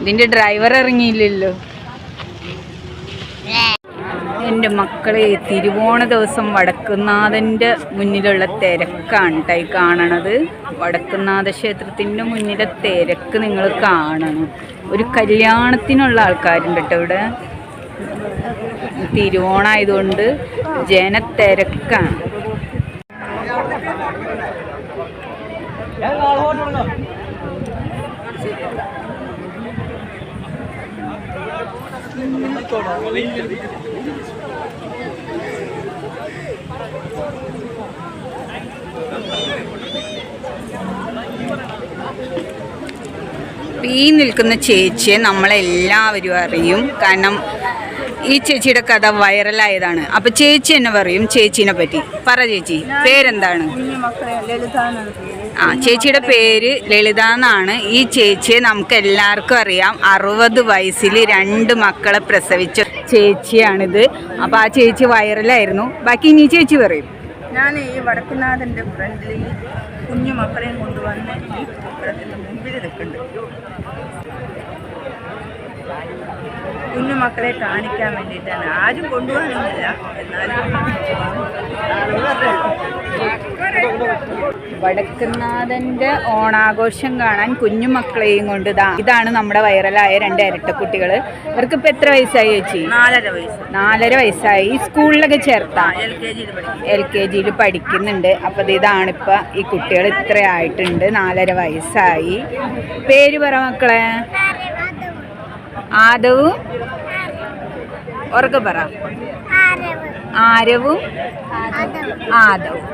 ഇതിന്റെ ഡ്രൈവർ ഇറങ്ങിയില്ലല്ലോ. എന്റെ മക്കളെ തിരുവോണ ദിവസം വടക്കുന്നാഥന്റെ മുന്നിലുള്ള തിരക്കാണ് കേട്ടോ ഈ കാണണത്. വടക്കുന്നാഥ ക്ഷേത്രത്തിന്റെ മുന്നിലെ തിരക്ക് നിങ്ങൾ കാണണം. ഒരു കല്യാണത്തിനുള്ള ആൾക്കാരുണ്ട് കേട്ടോ ഇവിടെ. തിരുവോണായതുകൊണ്ട് ജനത്തിരക്കാണ് ഇപ്പൊ ഈ നിൽക്കുന്ന ചേച്ചിയെ നമ്മളെല്ലാവരും അറിയും. കാരണം ഈ ചേച്ചിയുടെ കഥ വൈറലായതാണ്. അപ്പൊ ചേച്ചി എന്നെ പറയും ചേച്ചീനെ പറ്റി. പറ ചേച്ചി പേരെന്താണ്? ആ ചേച്ചിയുടെ പേര് ലളിത എന്നാണ്. ഈ ചേച്ചിയെ നമുക്ക് എല്ലാവർക്കും അറിയാം. അറുപത് വയസ്സിൽ രണ്ട് മക്കളെ പ്രസവിച്ച ചേച്ചിയാണിത്. അപ്പൊ ആ ചേച്ചി വൈറലായിരുന്നു. ബാക്കി ഇനി ചേച്ചി പറയും. ഞാൻ ഈ വടക്കുനാഥന്റെ ഫ്രണ്ടിൽ കുഞ്ഞു മക്കളെയും കൊണ്ടുവന്ന് മുമ്പിൽ നിൽക്കുന്നുണ്ട്. കുഞ്ഞു മക്കളെ കാണിക്കാൻ വേണ്ടിയിട്ടാണ്. ആരും കൊണ്ടുപോകാനൊന്നുമില്ല എന്നാലും വടക്കുന്നാഥന്റെ ഓണാഘോഷം കാണാൻ കുഞ്ഞു മക്കളെയും കൊണ്ട് ഇതാ ഇതാണ് നമ്മുടെ വൈറലായ രണ്ട് ഇരട്ടക്കുട്ടികൾ ഇവർക്ക് ഇപ്പൊ എത്ര വയസ്സായി ചേച്ചി? നാലര വയസ്സ്. നാലര വയസ്സായി. സ്കൂളിലൊക്കെ ചേർത്താ? എൽ കെ ജിയിൽ പഠിക്കുന്നുണ്ട്. അപ്പോൾ ഇതാണ് ഇതാണിപ്പോൾ ഈ കുട്ടികൾ ഇത്ര ആയിട്ടുണ്ട്. നാലര വയസ്സായി. പേര് പറ മക്കളെ. ആദവും. ഉറക്കെ പറ. ആരവും. ആദവും.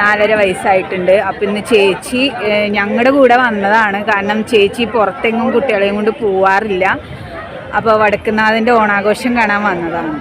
നാലര വയസ്സായിട്ടുണ്ട്. അപ്പം ഇന്ന് ചേച്ചി ഞങ്ങളുടെ കൂടെ വന്നതാണ്. കാരണം ചേച്ചി പുറത്തെങ്ങും കുട്ടികളെയും കൊണ്ട് പോവാറില്ല. അപ്പോൾ വടക്കുന്നാഥന്റെ ഓണാഘോഷം കാണാൻ വന്നതാണ്.